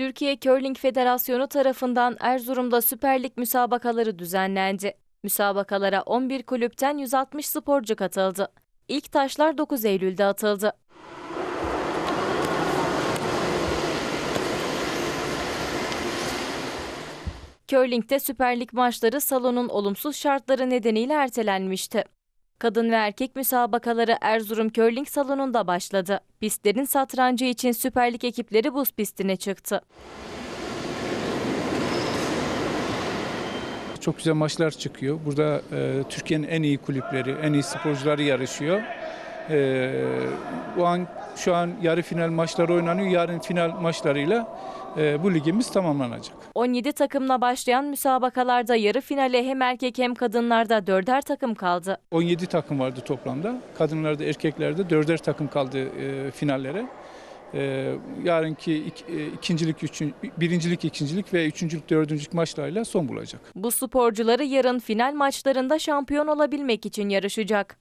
Türkiye Curling Federasyonu tarafından Erzurum'da Süper Lig müsabakaları düzenlendi. Müsabakalara 11 kulüpten 160 sporcu katıldı. İlk taşlar 9 Eylül'de atıldı. Curling'de Süper Lig maçları salonun olumsuz şartları nedeniyle ertelenmişti. Kadın ve erkek müsabakaları Erzurum Curling salonunda başladı. Pistlerin satrancı için Süper Lig ekipleri buz pistine çıktı. Çok güzel maçlar çıkıyor. Burada e, Türkiye'nin en iyi kulüpleri, en iyi sporcuları yarışıyor. E, bu an şu an yarı final maçları oynanıyor. Yarın final maçlarıyla e, bu ligimiz tamamlanacak. 17 takımla başlayan müsabakalarda yarı finale hem erkek hem kadınlarda dörder takım kaldı. 17 takım vardı toplamda. Kadınlarda, erkeklerde dörder takım kaldı e, finallere. E, yarınki ik, e, ikincilik, üçün, birincilik, ikincilik ve üçüncülük, dördüncülük maçlarıyla son bulacak. Bu sporcuları yarın final maçlarında şampiyon olabilmek için yarışacak.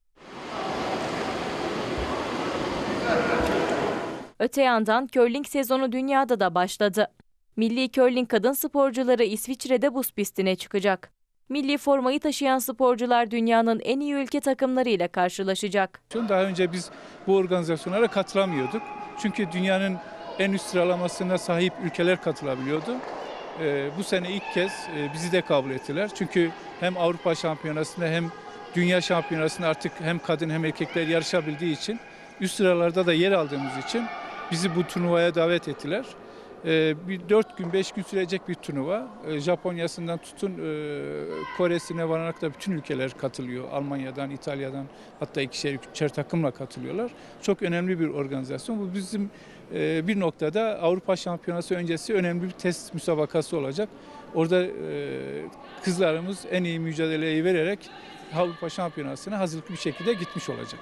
Öte yandan curling sezonu dünyada da başladı. Milli curling kadın sporcuları İsviçre'de buz pistine çıkacak. Milli formayı taşıyan sporcular dünyanın en iyi ülke takımlarıyla karşılaşacak. Daha önce biz bu organizasyonlara katılamıyorduk. Çünkü dünyanın en üst sıralamasına sahip ülkeler katılabiliyordu. Ee, bu sene ilk kez e, bizi de kabul ettiler. Çünkü hem Avrupa Şampiyonası'nda hem Dünya Şampiyonası'nda artık hem kadın hem erkekler yarışabildiği için üst sıralarda da yer aldığımız için bizi bu turnuvaya davet ettiler. Ee, bir 4 gün 5 gün sürecek bir turnuva. Ee, Japonya'sından tutun e, Kore'sine vararak da bütün ülkeler katılıyor. Almanya'dan, İtalya'dan hatta ikişer üçer takımla katılıyorlar. Çok önemli bir organizasyon. Bu bizim e, bir noktada Avrupa Şampiyonası öncesi önemli bir test müsabakası olacak. Orada e, kızlarımız en iyi mücadeleyi vererek Avrupa Şampiyonası'na hazırlıklı bir şekilde gitmiş olacak.